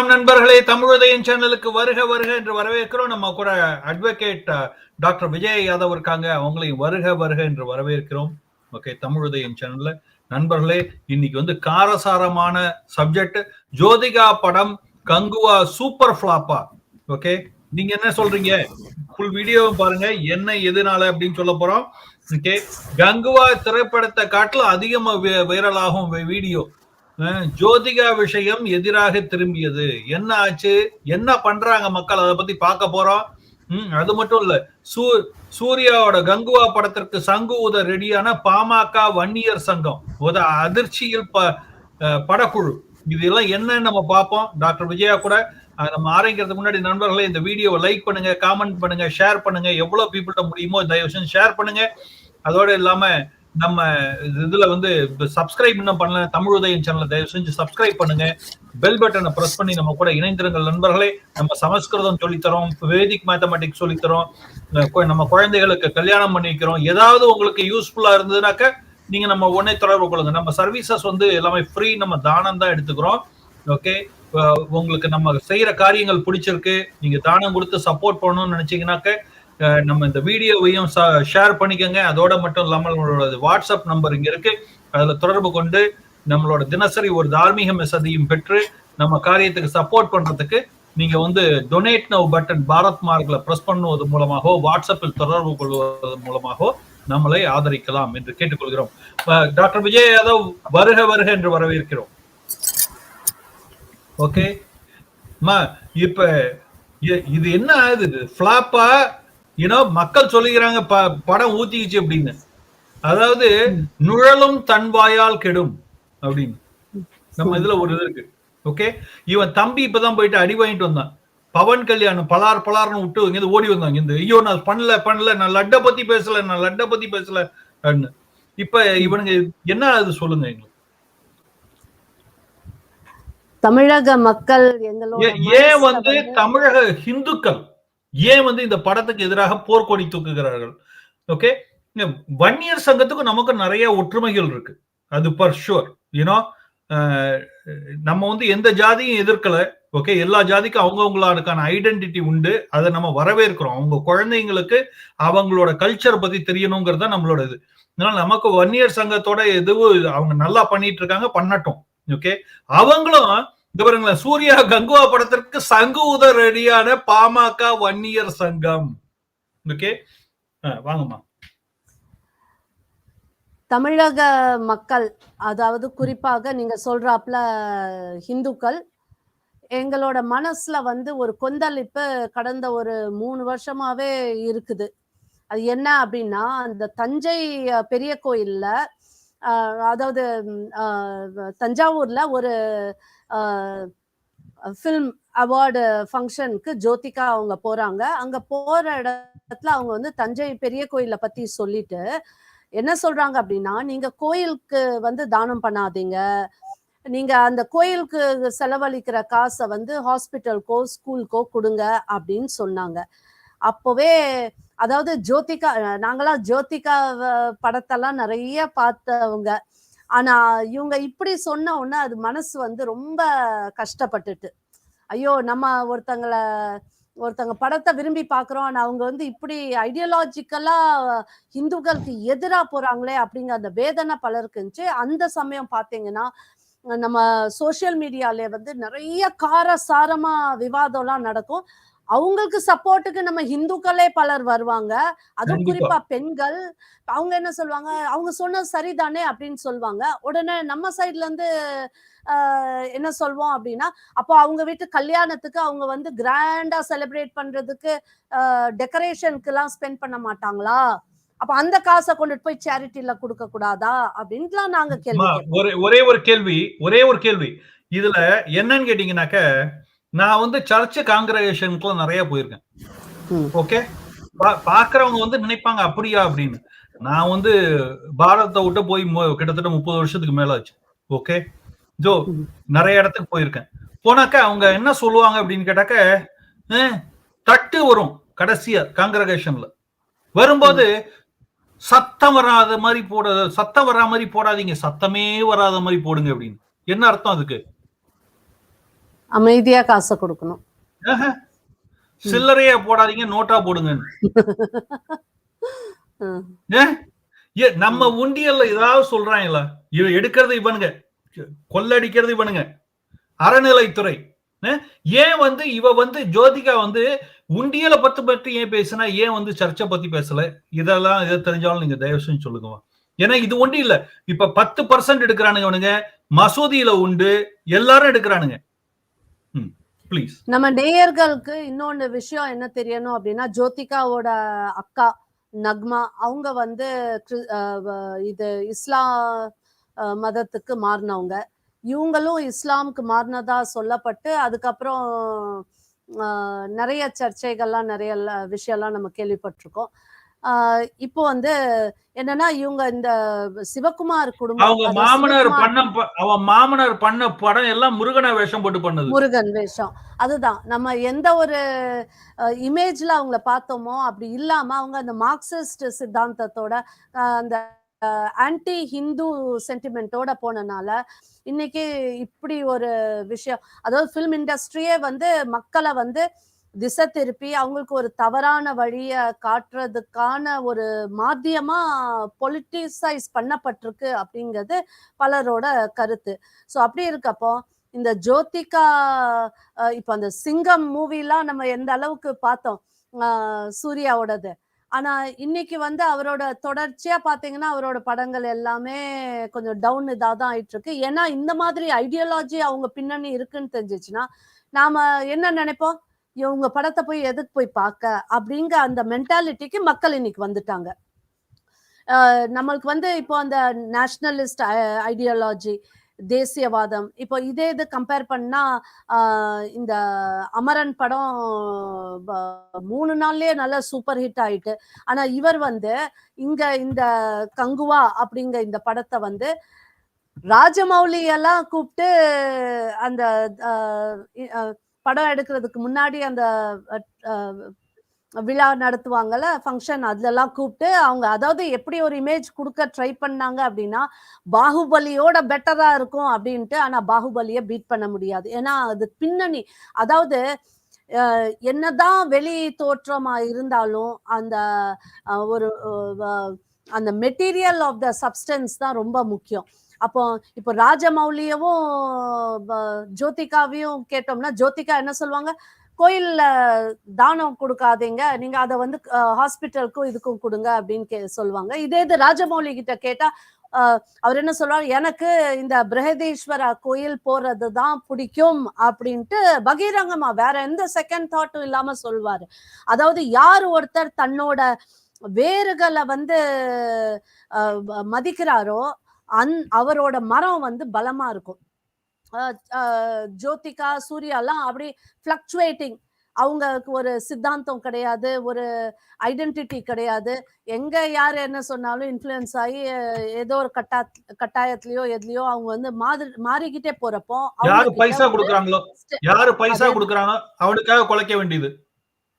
வணக்கம் நண்பர்களே தமிழுதயன் சேனலுக்கு வருக வருக என்று வரவேற்கிறோம். நம்ம கூட அட்வொகேட் டாக்டர் விஜய் யாதவ் இருக்காங்க. அவங்களையும் வருக வருக என்று வரவேற்கிறோம். ஓகே தமிழுதயன் சேனல்ல. நண்பர்களே இன்னைக்கு வந்து காரசாரமான சப்ஜெக்ட் ஜோதிகா படம் கங்குவா சூப்பர் ஃபிளாப்பா ஓகே நீங்க என்ன சொல்றீங்க? ஃபுல் வீடியோ பாருங்க என்ன எதுனால அப்படின்னு சொல்ல போறோம். ஓகே கங்குவா திரைப்படத்தை காட்டிலும் அதிகமா வைரலாகும் வீடியோ ஜோதிகா விஷயம் எதிராக திரும்பியது. என்ன ஆச்சு? என்ன பண்றாங்க மக்கள்? அதை பத்தி பார்க்க போறோம். ம், அது மட்டும் இல்ல. சூ சூர்யாவோட கங்குவா படத்திற்கு சங்கு உத ரெடியான பாமக வன்னியர் சங்கம். ஒரு அதிர்ச்சியில் ப படக்குழு. இதெல்லாம் என்னன்னு நம்ம பார்ப்போம். டாக்டர் விஜயா கூட நம்ம ஆரம்பிக்கிறதுக்கு முன்னாடி நண்பர்களே இந்த வீடியோவை லைக் பண்ணுங்க காமெண்ட் பண்ணுங்க ஷேர் பண்ணுங்க. எவ்வளவு பீப்புள்கிட்ட முடியுமோ தயவு செஞ்சு ஷேர் பண்ணுங்க. அதோட இல்லாம நம்ம இதுல வந்து சப்ஸ்கிரைப் இன்னும் பண்ணல தமிழ் உதயம் சேனலை தயவு செஞ்சு சப்ஸ்கிரைப் பண்ணுங்க. பெல் பட்டனை பிரஸ் பண்ணி நம்ம கூட இணைந்திருங்கள் நண்பர்களே. நம்ம சமஸ்கிருதம் சொல்லித்தரோம் வேதிக் மேத்தமெட்டிக்ஸ் சொல்லித்தரோம் நம்ம குழந்தைகளுக்கு கல்யாணம் பண்ணி வைக்கிறோம் ஏதாவது உங்களுக்கு யூஸ்ஃபுல்லா இருந்ததுனாக்க நீங்க நம்ம உடனே தொடர்பு கொள்ளுங்க. நம்ம சர்வீசஸ் வந்து எல்லாமே ஃப்ரீ நம்ம தானம் தான் எடுத்துக்கிறோம். ஓகே உங்களுக்கு நம்ம செய்யற காரியங்கள் பிடிச்சிருக்கு. நீங்க தானம் கொடுத்து சப்போர்ட் பண்ணணும்னு நினைச்சீங்கன்னாக்க நம்ம இந்த வீடியோவையும் ஷேர் பண்ணிக்கோங்க. அதோட மட்டும் இல்லாமல் நம்மளோட வாட்ஸ்அப் நம்பர் இங்க இருக்கு. அதுல தொடர்பு கொண்டு நம்மளோட தினசரி ஒரு தார்மீக மெசதியும் பெற்று நம்ம காரியத்துக்கு சப்போர்ட் பண்றதுக்கு நீங்க வந்து டொனேட் நவ் பட்டன் பாரத் மார்க்ல பிரஸ் பண்ணுவது மூலமாகவோ வாட்ஸ்அப்பில் தொடர்பு கொள்வது மூலமாகவோ நம்மளை ஆதரிக்கலாம் என்று கேட்டுக்கொள்கிறோம். டாக்டர் விஜய் யாதவ் வருக வருக என்று வரவேற்கிறோம். ஓகே மா இப்ப இது என்ன ஆகுது? ஃபிளாப்பா யூனோ மக்கள் சொல்லுகிறாங்க படம் ஊத்திக்கிச்சு அப்படின்னு. அதாவது நுழலும் தன் வாயால் கெடும் அப்படின்னு. நம்ம இதுல ஒரு இது இருக்கு. ஓகே இவன் தம்பி இப்பதான் போயிட்டு அடி வாங்கிட்டு வந்தான். பவன் கல்யாணம் பலார் பலார்னு விட்டு இங்க ஓடி வந்தாங்க இந்த ஐயோ நான் பண்ணல பண்ணல நான் லட்ட பத்தி பேசல நான் லட்ட பத்தி பேசல அப்படின்னு. இப்ப இவனுங்க என்ன அது சொல்லுங்க எங்களுக்கு? தமிழக மக்கள் ஏன் வந்து தமிழக ஹிந்துக்கள் ஏன் வந்து இந்த படத்துக்கு எதிராக போர்க்கொடி தூக்குகிறார்கள்? ஓகே வன்னியர் சங்கத்துக்கும் நமக்கு நிறைய ஒற்றுமைகள் இருக்கு. அது பர் ஷுர் யூனோ நம்ம வந்து எந்த ஜாதியும் எதிர்க்கல. ஓகே எல்லா ஜாதிக்கும் அவங்கவுங்களுக்கான ஐடென்டிட்டி உண்டு. அதை நம்ம வரவேற்கிறோம். அவங்க குழந்தைங்களுக்கு அவங்களோட கல்ச்சர் பத்தி தெரியணுங்கிறது தான் நம்மளோட இது. அதனால நமக்கு வன்னியர் சங்கத்தோட எதுவும் அவங்க நல்லா பண்ணிட்டு இருக்காங்க பண்ணட்டும். ஓகே அவங்களும் இங்க பாருங்களேன் சூர்யா கங்குவா படத்திற்கு சங்கு உத ரெடியான பாமக வன்னியர் சங்கம். ஓகே வாங்கம்மா. தமிழக மக்கள் அதாவது குறிப்பாக நீங்க சொல்றாப்ல ஹிந்துக்கள் எங்களோட மனசுல வந்து ஒரு கொந்தளிப்பு கடந்த ஒரு மூணு வருஷமாவே இருக்குது. அது என்ன அப்படின்னா அந்த தஞ்சை பெரிய கோயில்ல அதாவது தஞ்சாவூர்ல ஒரு ஃபில்ம் அவார்டு ஃபங்க்ஷனுக்கு ஜோதிகா அவங்க போறாங்க. அங்க போற இடத்துல அவங்க வந்து தஞ்சை பெரிய கோயிலை பத்தி சொல்லிட்டு என்ன சொல்றாங்க அப்படின்னா நீங்க கோயிலுக்கு வந்து தானம் பண்ணாதீங்க. நீங்க அந்த கோயிலுக்கு செலவழிக்கிற காசை வந்து ஹாஸ்பிட்டலுக்கோ ஸ்கூலுக்கோ கொடுங்க அப்படின்னு சொன்னாங்க. அப்போவே அதாவது ஜோதிகா நாங்களாம் ஜோதிகா படத்தெல்லாம் நிறைய பார்த்தவங்க. ஆனா இவங்க இப்படி சொன்ன உடனே அது மனசு வந்து ரொம்ப கஷ்டப்பட்டுட்டு. ஐயோ நம்ம ஒருத்தங்கள ஒருத்தங்க படத்தை விரும்பி பார்க்குறோம். ஆனா அவங்க வந்து இப்படி ஐடியாலஜிக்கலா இந்துக்களுக்கு எதிரா போறாங்களே அப்படிங்கிற அந்த வேதனை பலருக்கு இருந்துச்சு. அந்த சமயம் பாத்தீங்கன்னா நம்ம சோஷியல் மீடியால வந்து நிறைய காரசாரமா விவாதம்லாம் நடக்கும். அவங்களுக்கு சப்போர்ட்டுக்கு நம்ம இந்துக்களே பலர் வருவாங்க. அதுவும். குறிப்பா பெண்கள். அவங்க என்ன சொல்லுவாங்க? அவங்க சொன்னது சரிதானே அப்படின்னு சொல்லுவாங்க. உடனே நம்ம சைட்ல இருந்து என்ன சொல்வோம் அப்படின்னா அப்போ அவங்க வீட்டு கல்யாணத்துக்கு அவங்க வந்து கிராண்டா செலிப்ரேட் பண்றதுக்கு டெக்கரேஷனுக்கு எல்லாம் ஸ்பெண்ட் பண்ண மாட்டாங்களா? அப்ப அந்த காசை கொண்டுட்டு போய் சேரிட்டில கொடுக்க கூடாதா? அப்படின்ட்டுலாம் நாங்க கேள்வி ஒரே ஒரு கேள்வி ஒரே ஒரு கேள்வி. இதுல என்னன்னு கேட்டீங்கன்னாக்க நான் வந்து சர்ச் காங்கிரகேஷனுக்குலாம் நிறைய போயிருக்கேன். ஓகே பாக்குறவங்க வந்து நினைப்பாங்க அப்படியா? அப்படின்னு. நான் வந்து பாரதத்தை விட்டு போய் கிட்டத்தட்ட முப்பது வருஷத்துக்கு மேல ஆச்சு. ஓகே ஜோ. நிறைய இடத்துக்கு போயிருக்கேன். போனாக்க அவங்க என்ன சொல்லுவாங்க அப்படின்னு கேட்டாக்க "அஹ், தட்டு வரும் கடைசியா காங்கிரகேஷன்ல வரும்போது சத்தம் வராத மாதிரி போட சத்தம் வரா மாதிரி போடாதீங்க சத்தமே வராத மாதிரி போடுங்க அப்படின்னு. என்ன அர்த்தம் அதுக்கு? அமைதியா காசை கொடுக்கணும். சில்லறையா போடாதீங்க நோட்டா போடுங்க. நம்ம உண்டியல்ல ஏதாவது சொல்றாங்களா? இவ எடுக்கிறது இவனுங்க. கொள்ளடிக்கிறது இவனுங்க. அறநிலைத்துறை. ஏன் வந்து இவ வந்து ஜோதிகா வந்து உண்டியலை பத்தி பத்தி ஏன் பேசுனா ஏன் வந்து சர்ச்சை பத்தி பேசல? இதெல்லாம் எது தெரிஞ்சாலும் நீங்க தயவு செஞ்சு சொல்லுங்கம்மா. ஏன்னா இது ஒண்டி இல்ல. இப்ப பத்து பர்சன்ட் எடுக்கிறானுங்க அவனுங்க மசூதியில உண்டு. எல்லாரும் எடுக்கிறானுங்க. ப்ளீஸ் நம்ம நேயர்களுக்கு இன்னொன்னு விஷயம் என்ன தெரியணும் அப்படின்னா ஜோதிகாவோட அக்கா நக்மா அவங்க வந்து அஹ் இது இஸ்லாம் மதத்துக்கு மாறினவங்க. இவங்களும் இஸ்லாமுக்கு மாறினதா சொல்லப்பட்டு அதுக்கப்புறம் நிறைய சர்ச்சைகள்லாம் நிறைய விஷயம்லாம் நம்ம கேள்விப்பட்டிருக்கோம். இப்போ வந்து என்னன்னா இவங்க இந்த சிவகுமார் குடும்பம் அவங்க மாமனார் பண்ண அவன் மாமனார் பண்ண படம் எல்லாம் முருகனை வேஷம் போட்டு பண்ணது. முருகன் வேஷம். அதுதான். நம்ம எந்த ஒரு இமேஜ்ல அவங்கள பார்த்தோமோ அப்படி இல்லாம அவங்க அந்த மார்க்சிஸ்ட் சித்தாந்தத்தோட அந்த ஆன்டி ஹிந்து சென்டிமெண்டோட போனனால இன்னைக்கு இப்படி ஒரு விஷயம். அதாவது ஃபிலிம் இண்டஸ்ட்ரியே வந்து மக்களை வந்து திசை திருப்பி அவங்களுக்கு ஒரு தவறான வழிய காட்டுறதுக்கான ஒரு மாத்தியமா பொலிட்டிசைஸ் பண்ணப்பட்டிருக்கு அப்படிங்கிறது பலரோட கருத்து. ஸோ அப்படி இருக்கப்போ இந்த ஜோதிகா இப்போ அந்த சிங்கம் மூவிலாம் நம்ம எந்த அளவுக்கு பார்த்தோம்? சூர்யாவோடது. ஆனா இன்னைக்கு வந்து அவரோட தொடர்ச்சியா பாத்தீங்கன்னா அவரோட படங்கள் எல்லாமே கொஞ்சம் டவுன் இதாக தான் ஆயிட்டு இருக்கு ஏன்னா இந்த மாதிரி ஐடியாலஜி அவங்க பின்னணி இருக்குன்னு தெரிஞ்சிச்சுன்னா நாம என்ன நினைப்போம்? இவங்க படத்தை போய் எதுக்கு போய் பார்க்க அப்படிங்கிற அந்த மென்டாலிட்டிக்கு மக்கள் இன்னைக்கு வந்துட்டாங்க. நம்மளுக்கு வந்து இப்போ அந்த நேஷ்னலிஸ்ட் ஐடியாலஜி தேசியவாதம் இப்போ இதே இது கம்பேர் பண்ணா இந்த அமரன் படம் மூணு நாள்லயே நல்ல சூப்பர் ஹிட் ஆயிட்டு. ஆனா இவர் வந்து இங்க இந்த கங்குவா அப்படிங்கிற இந்த படத்தை வந்து ராஜமௌலி எல்லாம் கூப்பிட்டு அந்த படம் எடுக்கிறதுக்கு முன்னாடி அந்த விழா நடத்துவாங்கல்ல ஃபங்க்ஷன் அதுலலாம் கூப்பிட்டு அவங்க அதாவது எப்படி ஒரு இமேஜ் கொடுக்க ட்ரை பண்ணாங்க அப்படின்னா பாகுபலியோட பெட்டரா இருக்கும் அப்படின்ட்டு ஆனா பாகுபலியை பீட் பண்ண முடியாது. ஏன்னா அது பின்னணி அதாவது என்னதான் வெளி தோற்றமா இருந்தாலும் அந்த ஒரு அந்த மெட்டீரியல் ஆஃப் த சப்ஸ்டன்ஸ் தான் ரொம்ப முக்கியம். அப்போ இப்போ ராஜமௌலியவும் ஜோதிகாவையும் கேட்டோம்னா ஜோதிகா என்ன சொல்லுவாங்க? கோயில்ல தானம் கொடுக்காதீங்க. நீங்க அதை வந்து ஹாஸ்பிட்டலுக்கும் இதுக்கும் கொடுங்க அப்படின்னு கே சொல்லுவாங்க. இதே இது ராஜமௌலி கிட்ட கேட்டா அவர் என்ன சொல்றாரு? எனக்கு இந்த பிரகதீஸ்வரா கோயில் போறது தான் பிடிக்கும் அப்படின்ட்டு பகிரங்கமா வேற எந்த செகண்ட் தாட்டும் இல்லாம சொல்வாரு. அதாவது யார் ஒருத்தர் தன்னோட வேர்களை வந்து மதிக்கிறாரோ அந் அவரோட மரம் வந்து பலமா இருக்கும். ஜோதிகா சூர்யாலாம் அப்படி ஃப்ளக்சுவேட்டிங் அவங்களுக்கு ஒரு சித்தாந்தம் கிடையாது ஒரு ஐடென்டிட்டி கிடையாது. எங்க யார் என்ன சொன்னாலும் இன்ஃப்ளூயன்ஸ் ஆகி ஏதோ ஒரு கட்டா கட்டாயத்திலயோ எதுலயோ அவங்க வந்து மாதிரி மாறிக்கிட்டே போறப்போ யாரு பைசா கொடுக்குறாங்களோ? யாரு பைசா கொடுக்குறானோ அவனுக்காக குலைக்க வேண்டியது.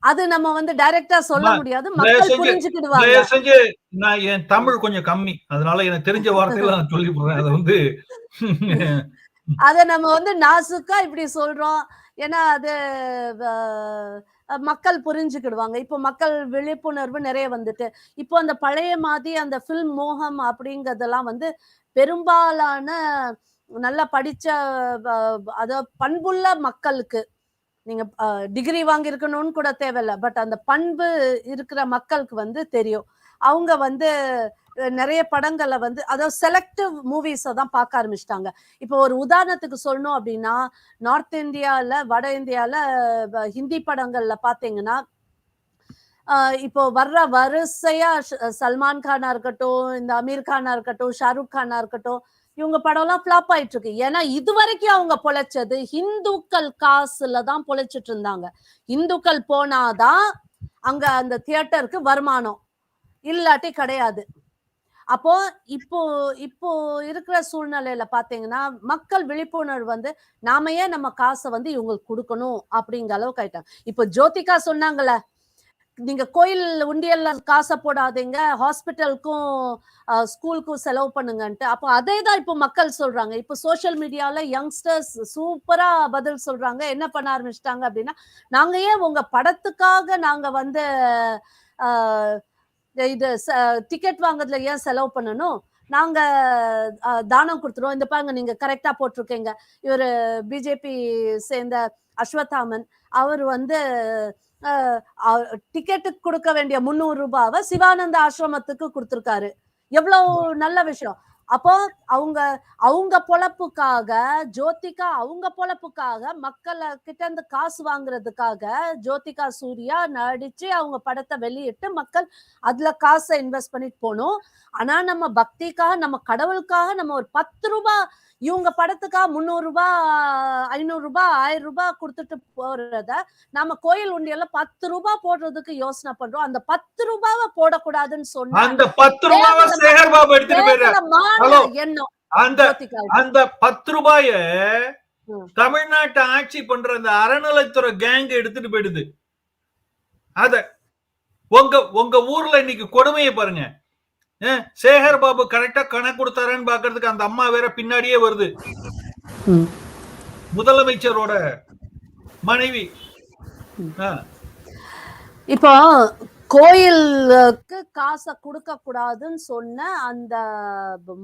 அது நம்ம வந்து டைரக்டா சொல்ல முடியாது. மக்கள் புரிஞ்சுக்கிடுவாங்க. செஞ்சு நான் என் தமிழ் கொஞ்சம் கம்மி. அதனால எனக்கு தெரிஞ்ச வார்த்தைகளை நான் சொல்லி போடுறேன் அதை வந்து அத நம்ம வந்து நாசுக்கா இப்படி சொல்றோம். ஏன்னா அது மக்கள் புரிஞ்சுக்கிடுவாங்க. இப்போ மக்கள் விழிப்புணர்வு நிறைய வந்துட்டு இப்போ அந்த பழைய மாதிரி அந்த ஃபில்ம் மோகம் அப்படிங்கறதெல்லாம் வந்து பெரும்பாலான நல்லா படிச்ச அதாவது பண்புள்ள மக்களுக்கு நீங்க டிகிரி வாங்கியிருக்கணும்னு கூட தேவையில்ல. பட் அந்த பண்பு இருக்கிற மக்களுக்கு வந்து தெரியும். அவங்க வந்து நிறைய படங்களை வந்து அதாவது செலக்டிவ் மூவிஸை தான் பார்க்க ஆரம்பிச்சிட்டாங்க. இப்போ ஒரு உதாரணத்துக்கு சொல்லணும் அப்படின்னா நார்த் இந்தியாவில் வட இந்தியாவில் ஹிந்தி படங்களில் பார்த்தீங்கன்னா இப்போ வர்ற வரிசையா சல்மான் கானா இருக்கட்டும் இந்த அமீர் கானா இருக்கட்டும் ஷாருக் கானா இருக்கட்டும் இவங்க படம்லாம் ஃப்ளாப் ஆயிட்டு இருக்கு ஏன்னா இது வரைக்கும் அவங்க பொழைச்சது ஹிந்துக்கள் காசுல தான் பொழைச்சிட்டு இருந்தாங்க இந்துக்கள் போனாதான் அங்க அந்த தியேட்டருக்கு வருமானம். இல்லாட்டி கிடையாது. அப்போ இப்போ இப்போ இருக்கிற சூழ்நிலையில பாத்தீங்கன்னா மக்கள் விழிப்புணர்வு வந்து நாம ஏன் நம்ம காசை வந்து இவங்களுக்கு கொடுக்கணும் அப்படிங்கிற அளவுக்கு ஆயிட்டாங்க. இப்போ ஜோதிகா சொன்னாங்கல்ல நீங்க கோயில் உண்டியல்ல காசை போடாதீங்க ஹாஸ்பிட்டலுக்கும் ஸ்கூலுக்கும் செலவு பண்ணுங்கன்ட்டு. அப்போ அதே தான் இப்போ மக்கள் சொல்றாங்க. இப்போ சோஷியல் மீடியால யங்ஸ்டர்ஸ் சூப்பரா பதில் சொல்றாங்க. என்ன பண்ண ஆரம்பிச்சிட்டாங்க அப்படின்னா நாங்க ஏன் உங்க படத்துக்காக நாங்க வந்து இது டிக்கெட் வாங்குறதுல ஏன் செலவு பண்ணணும்? நாங்க தானம் கொடுத்துருவோம். இந்த பாருங்க நீங்க கரெக்டா போட்டிருக்கீங்க. இவர் பிஜேபி சேர்ந்த அஸ்வத்தாமன் அவர் வந்து டிக்கெட்டுக்கு கொடுக்க வேண்டிய முந்நூறு ரூபாவை சிவானந்த ஆசிரமத்துக்கு கொடுத்துருக்காரு. எவ்வளவு நல்ல விஷயம். அப்போ அவங்க அவங்க பொழப்புக்காக ஜோதிகா அவங்க பொழப்புக்காக மக்களை கிட்ட இருந்து காசு வாங்குறதுக்காக ஜோதிகா சூர்யா நடிச்சு அவங்க படத்தை வெளியிட்டு மக்கள் அதுல காசை இன்வெஸ்ட் பண்ணிட்டு போகணும் ஆனா நம்ம பக்திக்காக நம்ம கடவுளுக்காக நம்ம ஒரு பத்து ரூபாய் இவங்க படத்துக்காக முந்நூறு ரூபாய் ஐநூறு ரூபாய் ஆயிரம் ரூபாய் கொடுத்துட்டு போறத நம்ம கோயில் உண்டியல்ல பத்து ரூபாய் போடுறதுக்கு யோசனை பண்றோம். அந்த பத்து ரூபாவை போடக்கூடாதுன்னு சொன்னா அந்த பத்து ரூபாவை சேகர் பாபு எடுத்துட்டு. எண்ணம். அந்த பத்து ரூபாய. தமிழ்நாட்டை ஆட்சி பண்ற அந்த அறநிலைத்துறை கேங் எடுத்துட்டு போயிடுது. அத உங்க உங்க ஊர்ல இன்னைக்கு கொடுமையை பாருங்க. சேகர் பாபு கரெக்டா கணக்கு கொடுத்தாரான்னு பாக்குறதுக்கு அந்த அம்மா வேற பின்னாடியே வருது. முதலமைச்சரோட மனைவி. ஆ, இப்போ கோயிலுக்கு காசை கொடுக்க கூடாதுன்னு சொன்ன அந்த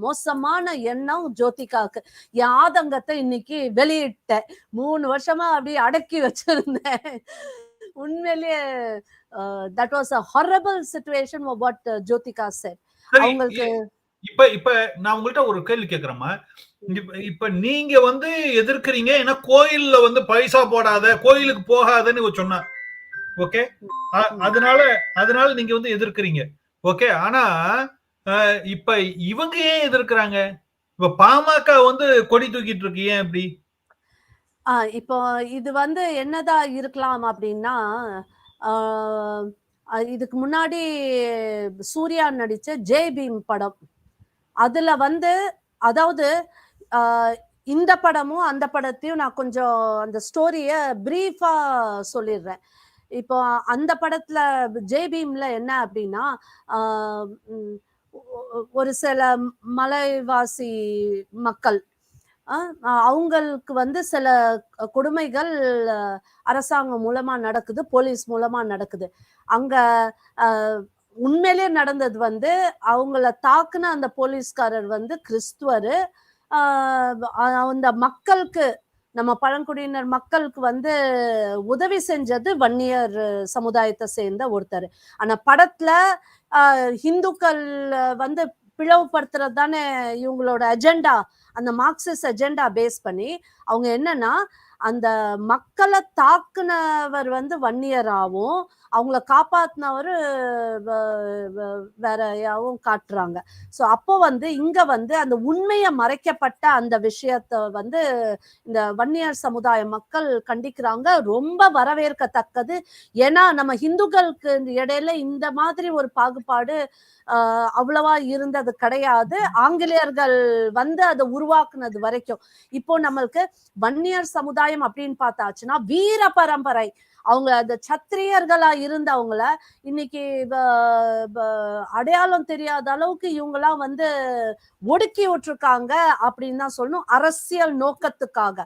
மோசமான எண்ணம் ஜோதிகாக்கு என் ஆதங்கத்தை இன்னைக்கு வெளியிட்டேன் மூணு வருஷமா அப்படியே அடக்கி வச்சிருந்தேன். உண்மையிலேயே that was a horrible situation what Jyothika சரி அவங்களுக்கு இப்ப இப்ப நான் உங்கள்ட்ட ஒரு கேள்வி கேக்குறேம்மா இப்ப நீங்க வந்து எதிர்க்கிறீங்க ஏன்னா கோயில்ல வந்து பைசா போடாத கோயிலுக்கு போகாதன்னு சொன்னா. ஓகே? அதனால அதனால நீங்க வந்து எதிர்க்கிறீங்க. ஓகே? ஆனா இப்ப இவங்க ஏன் எதிர்க்கிறாங்க? இப்ப பாமக வந்து கொடி தூக்கிட்டு இருக்கு ஏன் இப்படி? இப்போ இது வந்து என்னதா இருக்கலாம் அப்படின்னா இதுக்கு முன்னாடி சூர்யா நடிச்ச ஜெய் பீம் படம். அதுல வந்து அதாவது இந்த படமும் அந்த படத்தையும் நான் கொஞ்சம் அந்த ஸ்டோரிய பிரீஃபா சொல்லிடுறேன். இப்போ அந்த படத்துல ஜெய் பீம்ல என்ன அப்படின்னா ஒரு சில மலைவாசி மக்கள் அவங்களுக்கு வந்து சில கொடுமைகள் அரசாங்கம் மூலமா நடக்குது போலீஸ் மூலமா நடக்குது. அங்க உண்மையிலே உண்மையிலேயே நடந்தது வந்து அவங்கள தாக்குன அந்த போலீஸ்காரர் வந்து கிறிஸ்துவர். அந்த மக்களுக்கு நம்ம பழங்குடியினர் மக்களுக்கு வந்து உதவி செஞ்சது வன்னியர் சமுதாயத்தை சேர்ந்த ஒருத்தர். ஆனா படத்துல ஹிந்துக்கள் வந்து பிளவுபடுத்துறது தானே இவங்களோட அஜெண்டா? அந்த மார்க்சிஸ்ட் அஜெண்டா பேஸ் பண்ணி அவங்க என்னன்னா அந்த மக்களை தாக்குனவர் வந்து வன்னியராகவும் அவங்கள காப்பாத்தினவர் வேறையாவும் காட்டுறாங்க. ஸோ அப்போ வந்து இங்க வந்து அந்த உண்மையை மறைக்கப்பட்ட அந்த விஷயத்த வந்து இந்த வன்னியர் சமுதாய மக்கள் கண்டிக்கிறாங்க. ரொம்ப வரவேற்கத்தக்கது. ஏன்னா நம்ம ஹிந்துக்களுக்கு இடையில இந்த மாதிரி ஒரு பாகுபாடு அவ்வளவா இருந்தது கிடையாது. ஆங்கிலேயர்கள் வந்து அதை உருவாக்குனது வரைக்கும். இப்போ நம்மளுக்கு வன்னியர் சமுதாயம் அப்படின்னு பார்த்தாச்சுன்னா வீர பரம்பரை. அவங்க அந்த சத்திரியர்களா இருந்தவங்கள இன்னைக்கு அடையாளம் தெரியாத அளவுக்கு இவங்கெல்லாம் வந்து ஒடுக்கி விட்டுருக்காங்க அப்படின்னு தான் சொல்லணும். அரசியல் நோக்கத்துக்காக.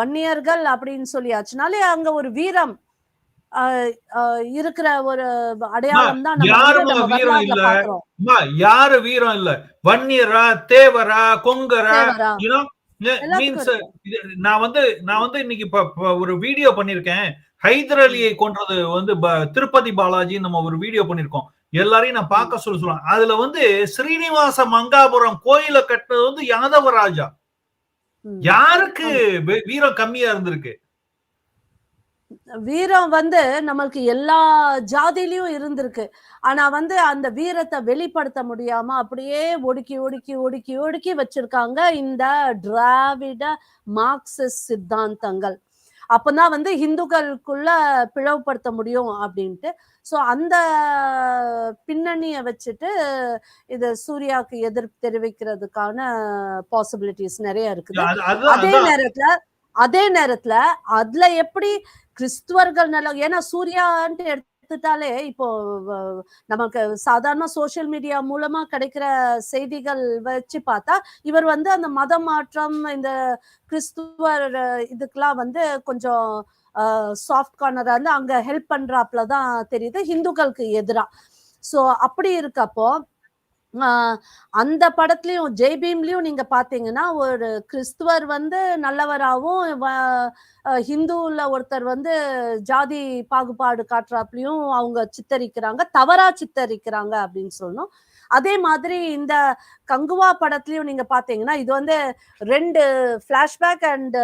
வன்னியர்கள் அப்படின்னு சொல்லியாச்சுனாலே அங்க ஒரு வீரம். இருக்கிற ஒரு அடையாளம் தான் வீரம் இல்ல? யாரு வீரம் இல்ல. வன்னியரா தேவரா கொங்கரா நான் வந்து நான் வந்து இன்னைக்கு ஒரு வீடியோ பண்ணிருக்கேன். ஹைதர் அலியை கொன்றது வந்து திருப்பதி பாலாஜி நம்ம ஒரு வீடியோ பண்ணிருக்கோம். எல்லாரையும் நான் பார்க்க சொல்ல சொல்லுவேன் அதுல வந்து ஸ்ரீனிவாச மங்காபுரம் கோயில கட்டினது வந்து யாதவ ராஜா. ம். யாருக்கு வீரம் கம்மியா இருந்திருக்கு? வீரம் வந்து நம்மளுக்கு எல்லா ஜாதியிலயும் இருந்திருக்கு. ஆனா வந்து அந்த வீரத்தை வெளிப்படுத்த முடியாம அப்படியே ஒடுக்கி ஒடுக்கி ஒடுக்கி ஒடுக்கி வச்சிருக்காங்க இந்த டிராவிட மார்க்சிஸ்ட் சித்தாந்தங்கள். அப்பதான் வந்து இந்துக்களுக்குள்ள பிளவுபடுத்த முடியும் அப்படின்ட்டு. சோ அந்த பின்னணிய வச்சுட்டு இது சூர்யாவுக்கு எதிர்ப்பு தெரிவிக்கிறதுக்கான பாசிபிலிட்டிஸ் நிறைய இருக்குது. அது-. நேரத்துல அதே நேரத்துல அதுல எப்படி கிறிஸ்துவர்கள் நல்ல ஏன்னா சூர்யான்ட்டு எடுத்துட்டாலே இப்போ வ- நமக்கு சாதாரண சோஷியல் மீடியா மூலமா கிடைக்கிற செய்திகள் வச்சு பார்த்தா இவர் வந்து அந்த மத மாற்றம் இந்த கிறிஸ்துவர் இதுக்கெல்லாம் வந்து கொஞ்சம் சாஃப்ட் கார்னரா இருந்து அங்க ஹெல்ப் பண்றாப்ல தான் தெரியுது ஹிந்துக்களுக்கு எதிராக சோ அப்படி இருக்கப்போ அந்த படத்துலயும் ஜெய்பீம்லயும் நீங்க பாத்தீங்கன்னா ஒரு கிறிஸ்துவர் வந்து நல்லவராகவும் வ- ஹிந்துல ஒருத்தர் வந்து ஜாதி பாகுபாடு காட்டுறாப்லயும் அவங்க சித்தரிக்கிறாங்க தவறா சித்தரிக்கிறாங்க அப்படின்னு சொல்லணும். அதே மாதிரி இந்த கங்குவா படத்துலயும் நீங்க பாத்தீங்கன்னா இது வந்து ரெண்டு பிளாஷ்பேக் அண்ட்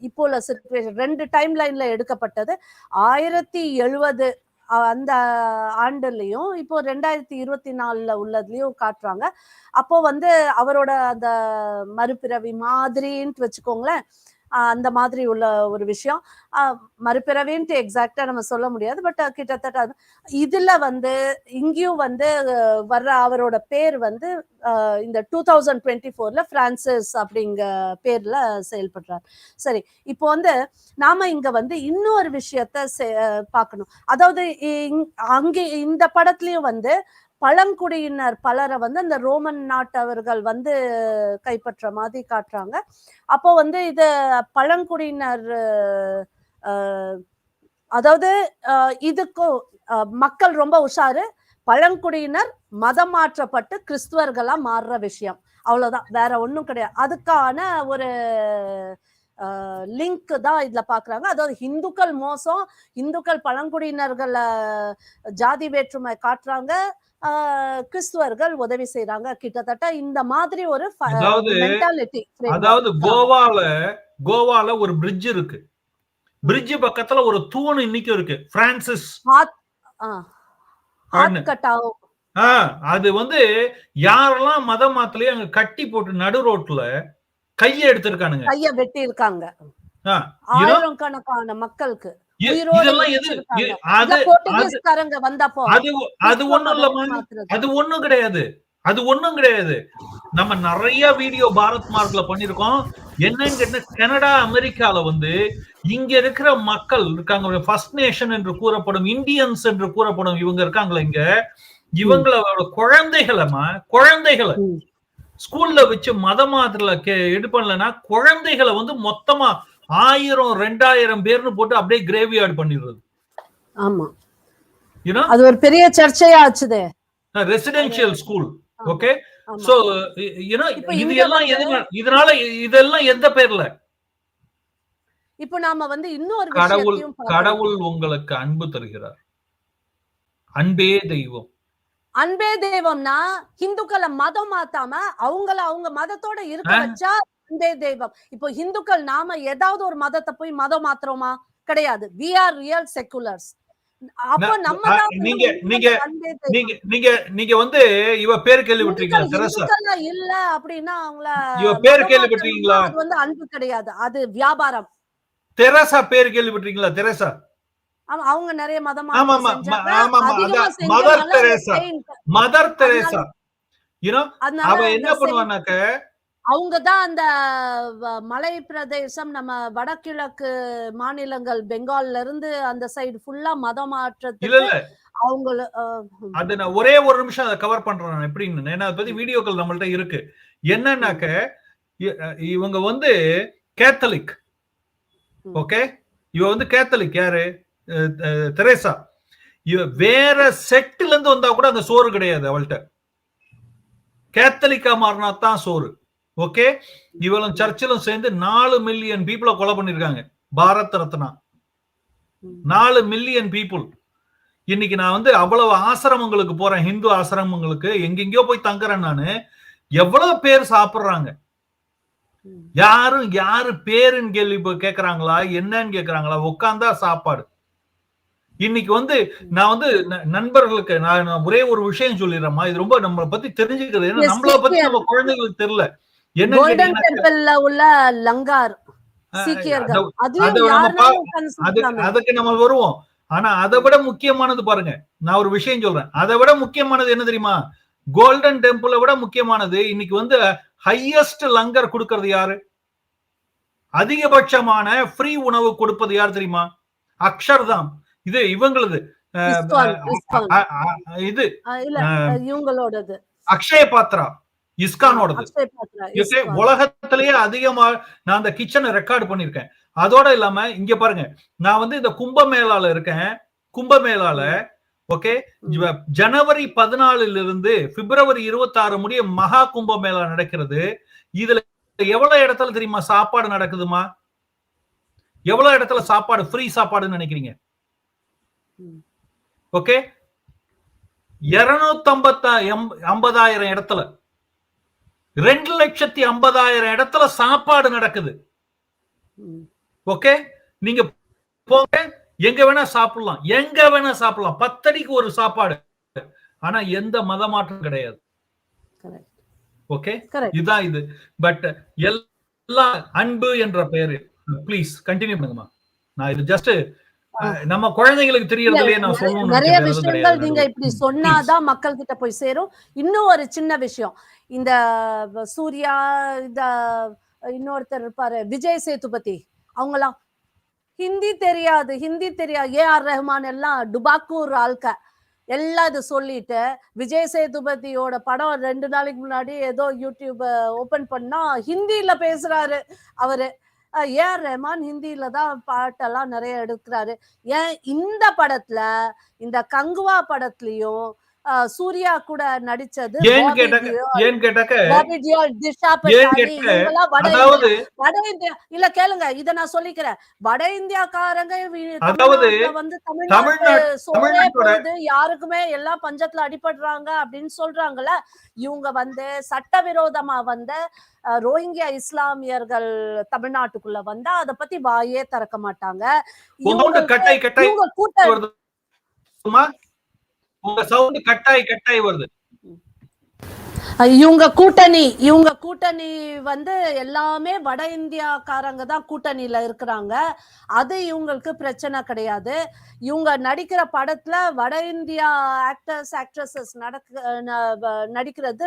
இப்போ உள்ள சுச்சுவேஷன் ரெண்டு டைம் லைன்ல எடுக்கப்பட்டது. ஆயிரத்தி எழுபது அந்த ஆண்டுலயும் இப்போ ரெண்டாயிரத்தி இருபத்தி நாலுல உள்ளதுலயும் காட்டுறாங்க. அப்போ வந்து அவரோட அந்த மறுபிறவி மாதிரின்ட்டு வச்சுக்கோங்களேன் அந்த மாதிரி உள்ள ஒரு விஷயம். மறுபிறவின்ட்டு எக்ஸாக்டா நம்ம சொல்ல முடியாது பட் கிட்டத்தட்ட இதுல வந்து இங்கேயும் வந்து வர்ற அவரோட பேர் வந்து இந்த டூ தௌசண்ட் டுவெண்ட்டி ஃபோர்ல பிரான்சிஸ் அப்படிங்க பேர்ல செயல்படுறார். சரி இப்போ வந்து நாம இங்க வந்து இன்னொரு விஷயத்த செ- பார்க்கணும். அதாவது இங்- அங்கே இந்த படத்துலயும் வந்து பழங்குடியினர் பலரை வந்து அந்த ரோமன் நாட்டவர்கள் வந்து கைப்பற்ற மாதிரி காட்டுறாங்க. அப்போ வந்து இது பழங்குடியினர் அதாவது இதுக்கும் மக்கள் ரொம்ப உஷாரு. பழங்குடியினர் மதம் மாற்றப்பட்டு கிறிஸ்துவர்களா மாறுற விஷயம். அவ்வளவுதான். வேற ஒன்றும் கிடையாது. அதுக்கான ஒரு லிங்க் தான் இதுல பாக்குறாங்க. அதாவது இந்துக்கள் மோசம். இந்துக்கள் பழங்குடியினர்களை ஜாதி வேற்றுமை காட்டுறாங்க. கிறிஸ்துவர்கள் உதவி செய்யறாங்க கிட்டத்தட்ட இந்த மாதிரி ஒரு அதாவது மென்டாலிட்டி அதாவது கோவால கோவால ஒரு பிரிட்ஜ் இருக்கு. பிரிட்ஜ் பக்கத்துல ஒரு தூண் இன்னைக்கு இருக்கு. பிரான்சிஸ் அது வந்து யாரெல்லாம் மதம் மாத்தலையோ அங்க கட்டி போட்டு நடு ரோட்ல கையை எடுத்திருக்கானுங்க. கைய வெட்டி இருக்காங்க ஆயிரம் கணக்கான மக்களுக்கு. அது ஒண்ணும் கிடையாது. அது ஒண்ணும் கிடையாது. நம்ம நிறைய வீடியோ பாரத் மார்க்ல பண்ணிருக்கோம் என்னன்னு கேட்டா கனடா அமெரிக்கால வந்து இங்க இருக்கிற மக்கள் இருக்காங்க. ஃபர்ஸ்ட் நேஷன் என்று கூறப்படும் இந்தியன்ஸ் என்று கூறப்படும் இவங்க இருக்காங்களே இங்க. இவங்களோட குழந்தைகளமா குழந்தைகளை. ஸ்கூல்ல வச்சு மத மாத்திரல இது பண்ணலன்னா குழந்தைகளை வந்து மொத்தமா ஆயிரம் ரெண்டாயிரம் பேர்னு போட்டு அப்படியே கிரேவியார்டு பண்ணிடுறது. ஆமா. அது ஒரு பெரிய சர்ச்சையா ஆச்சுதே. Residential school. Okay. So you know இது எல்லாம் இதனால இதெல்லாம் எந்த பேர்ல? இப்போ நாம வந்து இன்னொரு கடவுள். கடவுள் உங்களுக்கு அன்பு தருகிறார். அன்பே தெய்வம். அன்பே தெய்வம்னா இந்துக்களை மதம் மாத்தாம அவங்கள அவங்க மதத்தோட இருக்க. வச்சா அன்பே தெய்வம். இப்போ இந்துக்கள் நாம ஏதாவது ஒரு மதத்தை போய் மதம் மாத்துறோமா? கிடையாது. வி ஆர் ரியல் செக்குலர்ஸ் அப்போ நம்ம நீங்க- நீங்க-. நீங்க நீங்க நீங்க வந்து இவ பேர் கேள்விப்பட்டிருக்கீங்களா தெரசா? இல்ல அப்படின்னா அவங்கள இவ பேர் கேள்விப்பட்டிருக்கீங்களா? அது வந்து அன்பு கிடையாது. அது வியாபாரம். தெரசா பேர் கேள்விப்பட்டிருக்கீங்களா தெரசா? ஆமா, அவங்க நிறைய மதம் ஆமா, ஆமா, ஆமா, மதர் தெரேசா. Mother Teresa. அவ என்ன பண்ணுவானாக்க அவங்க தான் அந்த மலை பிரதேசம் நம்ம வடகிழக்கு மாநிலங்கள் பெங்கால்ல இருந்து அந்த சைடு ஃபுல்லா மதம் மாற்றத்துக்கு அவங்கள அது நான் ஒரே ஒரு நிமிஷம் அதை கவர் பண்றேன் நான். எப்படின்னு ஏன்னா அதை பத்தி வீடியோக்கள் நம்மள்ட்ட இருக்கு. என்னன்னாக்க இவங்க வந்து கேத்தலிக். ஓகே? இவ வந்து கேத்தலிக் யாரு? தெரேசா. இவ வேற செட்டுல இருந்து வந்தா கூட அங்க சோறு கிடையாது அவள்கிட்ட கேத்தலிக்கா மாறினா தான் சோறு. ஓகே இவளும் சர்ச்சிலும் சேர்ந்து நாலு மில்லியன் பீப்புளை கொலை பண்ணிருக்காங்க. பாரத் ரத்னா. நாலு மில்லியன் பீப்புள் இன்னைக்கு நான் வந்து அவ்வளவு ஆசிரமங்களுக்கு போறேன். ஹிந்து ஆசிரமங்களுக்கு. எங்கெங்கயோ போய் தங்குறேன் நானு. எவ்வளவு பேர் சாப்பிடுறாங்க. யாரும் யாரு பேருன்னு கேள்வி கேக்குறாங்களா? என்னன்னு கேக்குறாங்களா? உட்காந்தா சாப்பாடு. இன்னைக்கு வந்து நான் வந்து நண்பர்களுக்கு நான் ஒரே ஒரு விஷயம் சொல்லிடுறேன்மா இது ரொம்ப நம்மளை பத்தி தெரிஞ்சுக்கிறது. ஏன்னா நம்மளை பத்தி. நம்ம குழந்தைகளுக்கு தெரியல. கோல்டன் டெம்பிள்ல உள்ள லங்கார். அதுக்கு நம்ம வருவோம். ஆனா அதை விட முக்கியமானது பாருங்க. நான் ஒரு விஷயம் சொல்றேன். அதை விட முக்கியமானது என்ன தெரியுமா? கோல்டன் டெம்பிளை விட முக்கியமானது இன்னைக்கு வந்து ஹையஸ்ட் லங்கர் கொடுக்கறது யாரு? அதிகபட்சமான ஃப்ரீ உணவு கொடுப்பது யார் தெரியுமா? அக்ஷர்தாம். இது இவங்களது இது அக்ஷய பாத்ரா இஸ்கானோடது. உலகத்திலேயே அதிகமா நான் அந்த கிச்சனை ரெக்கார்ட் பண்ணிருக்கேன் அதோட இல்லாம இங்க பாருங்க நான் வந்து இந்த கும்பமேளால இருக்கேன். கும்பமேளால ஓகே. ஜனவரி பதினாலுல இருந்து பிப்ரவரி இருபத்தி ஆறு முடிய மகா கும்பமேளா நடக்கிறது. இதுல எவ்வளவு இடத்துல தெரியுமா சாப்பாடு நடக்குதுமா? எவ்வளவு இடத்துல சாப்பாடு ஃப்ரீ சாப்பாடுன்னு நினைக்கிறீங்க. ஓகே இருநூத்தி ஐம்பதாயிரம் இடத்துல. ரெண்டு லட்சத்தி ஐம்பதாயிரம் இடத்துல சாப்பாடு நடக்குது. ஓகே? நீங்க போங்க எங்க வேணா சாப்பிடலாம். எங்க வேணா சாப்பிடலாம். பத்தடிக்கு ஒரு சாப்பாடு. ஆனா எந்த மத மாற்றம் கிடையாது. ஓகே. இதுதான் இது. பட் எல்லா அன்பு என்ற பெயரு ப்ளீஸ் கண்டினியூ பண்ணுங்கம்மா. நான் இது ஜஸ்ட் நம்ம குழந்தைங்களுக்கு தெரியறதுலயே நான் சொல்லணும்னு நிறைய விஷயங்கள் நீங்க இப்படி சொன்னாதான் மக்கள் கிட்ட போய் சேரும். இன்னும் ஒரு சின்ன விஷயம். இந்த சூர்யா இந்த இன்னொருத்தர் இருப்பாரு விஜய் சேதுபதி அவங்கலாம் ஹிந்தி தெரியாது ஹிந்தி தெரியாது ஏ ஆர் ரஹ்மான் எல்லாம் டுபாக்கூர் ஆள்க. எல்லாம் இது சொல்லிட்டு விஜய் சேதுபதியோட படம் ரெண்டு நாளைக்கு முன்னாடி ஏதோ யூடியூப் ஓபன் பண்ணா ஹிந்தில பேசுறாரு அவரு. ஏ ஆர் ரஹ்மான் ஹிந்தியில தான் பாட்டெல்லாம் நிறைய எடுக்கிறாரு? ஏன் இந்த படத்துல இந்த கங்குவா படத்துலயும் சூர்யா கூட நடிச்சது வட இந்தியா இல்ல கேளுங்க இத நான் சொல்லிக்கிறேன். வட இந்தியாக்காரங்க வந்து தமிழ்நாட்டு யாருக்குமே எல்லாம் பஞ்சத்துல அடிபடுறாங்க அப்படின்னு சொல்றாங்கல்ல. இவங்க வந்து சட்டவிரோதமா வந்த ரோஹிங்கியா இஸ்லாமியர்கள் தமிழ்நாட்டுக்குள்ள வந்தா அத பத்தி வாயே திறக்க மாட்டாங்க. இவங்க கூட்ட வருதுமா? உங்க சவுண்ட் கட்டாய் கட்டாய் வருது. இவங்க கூட்டணி இவங்க கூட்டணி வந்து எல்லாமே வட இந்தியாக்காரங்க தான் கூட்டணியில இருக்கிறாங்க. அது இவங்களுக்கு பிரச்சனை கிடையாது. இவங்க நடிக்கிற படத்துல வட இந்தியா ஆக்டர்ஸ் ஆக்ட்ரஸஸ் நடக்க ந- நடிக்கிறது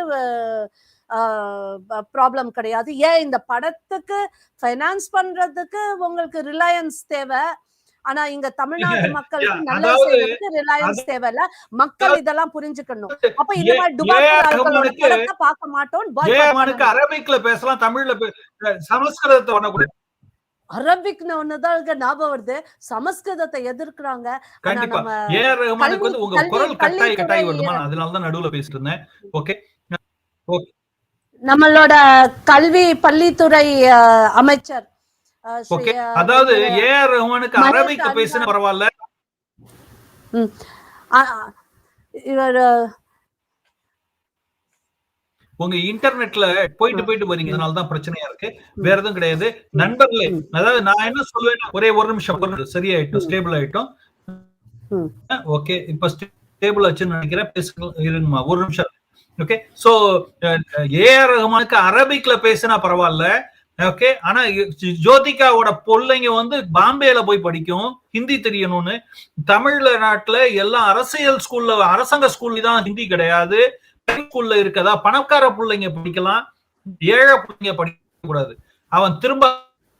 ப்ராப்ளம் கிடையாது. ஏன் இந்த படத்துக்கு ஃபைனான்ஸ் பண்றதுக்கு உங்களுக்கு ரிலையன்ஸ் தேவை? ஆனா இங்க தமிழ்நாட்டு மக்களுக்கு அதாவது- செய்யறதுக்கு ரிலையன்ஸ் தேவையில்ல. மக்கள் இதெல்லாம் புரிஞ்சுக்கணும். அப்ப இந்த மாதிரி பார்க்க மாட்டோம். அரபிக்ல பேசலாம் தமிழ்ல சமஸ்கிருதத்தை பண்ணக்கூடாது அரபிக்னு ஒண்ணுதான் ஞாபகம் வருது. சமஸ்கிருதத்தை எதிர்க்கிறாங்க. கண்டிப்பா. ஏ ரஹ்மானுக்கு வந்து உங்க குரல் கட்டாய் கட்டாய் வருதுமா நான் அதனாலதான் நடுவுல பேசிட்டு இருந்தேன். ஓகே நம்மளோட கல்வி பள்ளித்துறை அமைச்சர் ஓகே அதாவது ஏ ஆர் ரஹ்மானுக்கு அரபிக் பேசின பரவாயில்ல. இவர் உங்க இன்டர்நெட்ல போயிட்டு போயிட்டு வரீங்க. அதனாலதான் பிரச்சனையா இருக்கு. வேற எதுவும் கிடையாது. நண்பர்களே. அதாவது நான் என்ன சொல்லுவேன் ஒரே ஒரு நிமிஷம் ஒரு நிமிஷம். சரியாயிட்டும். ஸ்டேபிள் ஆயிட்டும். ம். ஓகே இப்ப ஸ்டேபிள் ஆச்சுன்னு நினைக்கிறேன். பேசுங்க இருங்கம்மா. ஒரு நிமிஷம். ஓகே சோ ஏஆர் ரஹ்மானுக்கு அரபிக்ல பேசினா பரவாயில்ல. ஓகே ஆனா ஜோதிகாவோட பொள்ளைங்க வந்து பாம்பேல போய் படிக்கும். ஹிந்தி தெரியணும்னு. தமிழ்ல நாட்டுல எல்லாம் அரசியல் ஸ்கூல்ல அரசாங்க ஸ்கூல்ல தான் ஹிந்தி கிடையாது. ஸ்கூல்ல இருக்கதா? பணக்கார பிள்ளைங்க படிக்கலாம். ஏழை பிள்ளைங்க படிக்க கூடாது. அவன் திரும்ப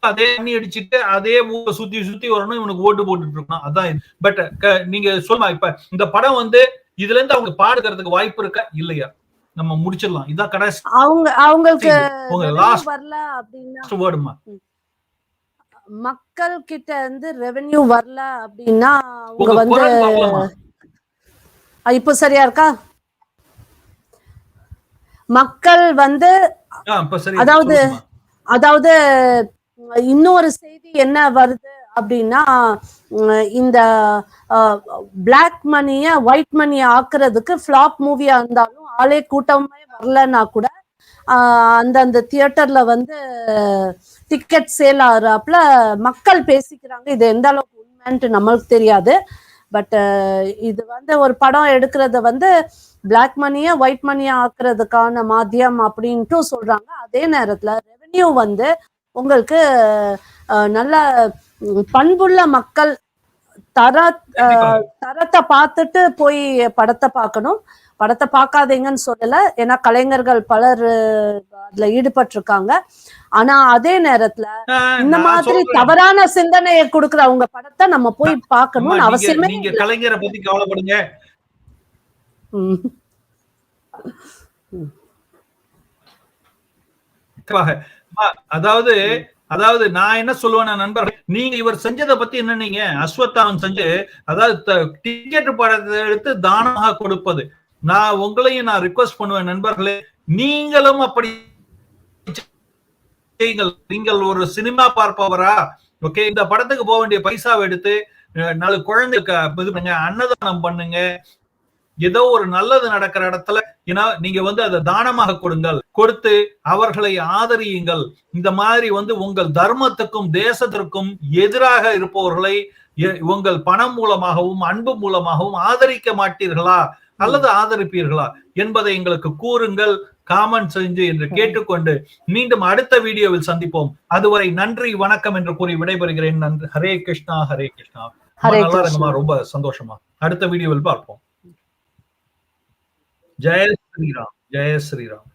அதே தண்ணி அடிச்சுட்டு அதே ஊரை சுத்தி சுத்தி வரணும். இவனுக்கு ஓட்டு போட்டுட்டு இருக்கான் அதான் பட் நீங்க சொல்லுமா இப்ப இந்த படம் வந்து இதுல இருந்து அவங்க பாடுக்கிறதுக்கு வாய்ப்பு இருக்கா? இல்லையா? நம்ம முடிச்சிடலாம். இதான் கடைசி அவங்க அவங்களுக்கு வரல அப்படின்னா வேர்டுமா மக்கள் கிட்ட இருந்து ரெவென்யூ வரல அப்படின்னா அவங்க வந்து இப்போ சரியா இருக்கா? மக்கள் வந்து அதாவது. அதாவது இன்னொரு செய்தி என்ன வருது அப்படின்னா இந்த பிளாக் மணிய ஒயிட் மணிய ஆக்குறதுக்கு ஃபிளாப் மூவியா இருந்தாலும் ஆளே கூட்டமே வரலன்னா கூட அந்தந்த தியேட்டர்ல வந்து டிக்கெட் சேல் ஆகுறாப்புல மக்கள் பேசிக்கிறாங்க இது எந்த அளவுக்கு உண்மைன்ட்டு நம்மளுக்கு தெரியாது. பட் இது வந்து ஒரு படம் எடுக்கிறத வந்து பிளாக் மணியை ஒயிட் மணியை ஆக்குறதுக்கான மாத்தியம் அப்படின்ட்டு சொல்றாங்க. அதே நேரத்துல ரெவென்யூ வந்து உங்களுக்கு நல்ல பண்புள்ள மக்கள் தர தரத்தை பார்த்துட்டு போய் படத்தை பார்க்கணும். படத்தை பார்க்காதீங்கன்னு சொல்லல. ஏன்னா கலைஞர்கள் பலர் அதுல ஈடுபட்டிருக்காங்க. ஆனா அதே நேரத்துல இந்த மாதிரி. தவறான சிந்தனையை கொடுக்குற அவங்க படத்தை நம்ம போய் பார்க்கணும்னு அவசியமே நீங்க கலைஞரை பத்தி கவலைப்படுங்க. அதாவது அதாவது நான் என்ன சொல்லுவேன் நண்பர் நீங்க இவர் செஞ்சதை பத்தி என்ன நீங்க அஸ்வத்தாமன் செஞ்சு அதாவது டிக்கெட் படத்தை எடுத்து தானமாக கொடுப்பது. நான் உங்களையும் நான் ரிக்வஸ்ட் பண்ணுவேன் நண்பர்களே. நீங்களும் அப்படி செய்யுங்கள். நீங்கள் ஒரு சினிமா பார்ப்பவரா? ஓகே இந்த படத்துக்கு போக வேண்டிய பைசாவை எடுத்து நாலு குழந்தைக்கு இது பண்ணுங்க அன்னதானம் பண்ணுங்க. ஏதோ ஒரு நல்லது நடக்கிற இடத்துல ஏன்னா நீங்க வந்து அதை தானமாக கொடுங்கள். கொடுத்து அவர்களை ஆதரியுங்கள். இந்த மாதிரி வந்து உங்கள் தர்மத்துக்கும் தேசத்திற்கும் எதிராக இருப்பவர்களை எ- உங்கள் பணம் மூலமாகவும் அன்பு மூலமாகவும் ஆதரிக்க மாட்டீர்களா? அல்லது ஆதரிப்பீர்களா என்பதை எங்களுக்கு கூறுங்கள் காமெண்ட் செஞ்சு என்று கேட்டுக்கொண்டு மீண்டும் அடுத்த வீடியோவில் சந்திப்போம். அதுவரை நன்றி வணக்கம் என்று கூறி விடைபெறுகிறேன். நன்றி. ஹரே கிருஷ்ணா ஹரே கிருஷ்ணா. ரொம்ப ஹரே நல்லா கிருஷ்ணா. இருக்குமா? ரொம்ப சந்தோஷமா. அடுத்த வீடியோவில் பார்ப்போம். ஜெய ஸ்ரீராம் ஜெய ஸ்ரீராம்.